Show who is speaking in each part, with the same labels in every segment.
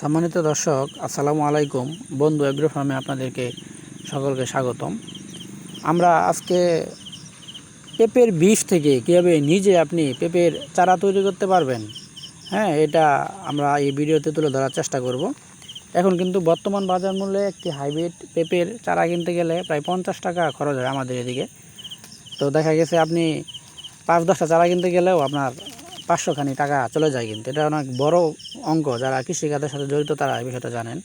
Speaker 1: সম্মানিত দর্শক, আসসালামু আলাইকুম। বন্ধু এগ্রো ফার্মে আপনাদেরকে সকলকে স্বাগতম। আমরা আজকে পেঁপের বীজ থেকে কীভাবে নিজে আপনি পেঁপের চারা তৈরি করতে পারবেন হ্যাঁ এটা আমরা এই ভিডিওতে তুলে ধরার চেষ্টা করব। এখন কিন্তু বর্তমান বাজার মূল্যে একটি হাইব্রিড পেঁপের চারা কিনতে গেলে প্রায় পঞ্চাশ টাকা খরচ হয় আমাদের এদিকে। তো দেখা গেছে আপনি পাঁচ দশটা চারা কিনতে গেলেও আপনার পাঁচশোখানি টাকা চলে যায় কিন্তু। এটা অনেক বড় অঙ্ক যারা কৃষিকাজের সাথে জড়িত তারা এই বিষয়টা জানেন।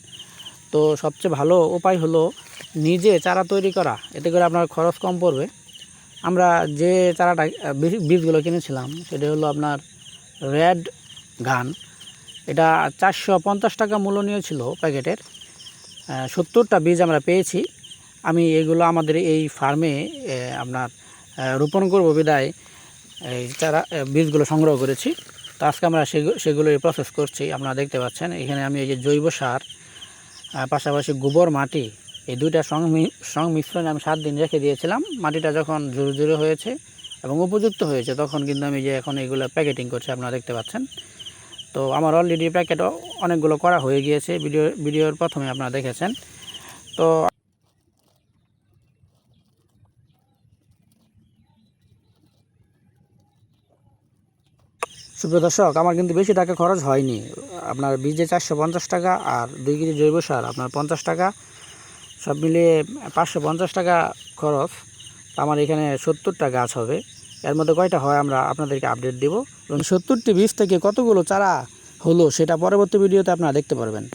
Speaker 1: তো সবচেয়ে ভালো উপায় হলো নিজে চারা তৈরি করা, এতে করে আপনার খরচ কম পড়বে। আমরা যে চারাটা, বীজ- বীজগুলো কিনেছিলাম, সেটা হলো আপনার রেড গান। এটা চারশো পঞ্চাশ টাকা মূল্য নিয়েছিল প্যাকেটের। সত্তরটা বীজ আমরা পেয়েছি। আমি এগুলো আমাদের এই ফার্মে আপনার রোপণ করব বিদায়, এই চারা বীজগুলো সংগ্রহ করেছি। তো আজকে আমরা সেগু- সেগুলোই প্রসেস করছি, আপনারা দেখতে পাচ্ছেন। এখানে আমি এই যে জৈব সার পাশাপাশি গোবর, মাটি, এই দুইটা সংমি- সংমিশ্রণে আমি সাত দিন রেখে দিয়েছিলাম। মাটিটা যখন জোরে জোরে হয়েছে এবং উপযুক্ত হয়েছে, তখন কিন্তু আমি যে এখন এগুলো প্যাকেটিং করছি, আপনারা দেখতে পাচ্ছেন। তো আমার অলরেডি প্যাকেটও অনেকগুলো করা হয়ে গিয়েছে, ভিডিও, ভিডিওর প্রথমে আপনারা দেখেছেন। তো সুপ্রিয় দর্শক, আমার কিন্তু বেশি টাকা খরচ হয়নি। আপনার বীজে চারশো পঞ্চাশ টাকা আর দুই কেজি জৈব সার আপনার পঞ্চাশ টাকা। সব মিলিয়ে পাঁচশো পঞ্চাশ টাকা খরচ। আমার এখানে সত্তরটা গাছ হবে। এর মধ্যে কয়টা হয় আমরা আপনাদেরকে আপডেট দেবো। এবং সত্তরটি বীজ থেকে কতগুলো চারা হলো সেটা পরবর্তী ভিডিওতে আপনারা দেখতে পারবেন।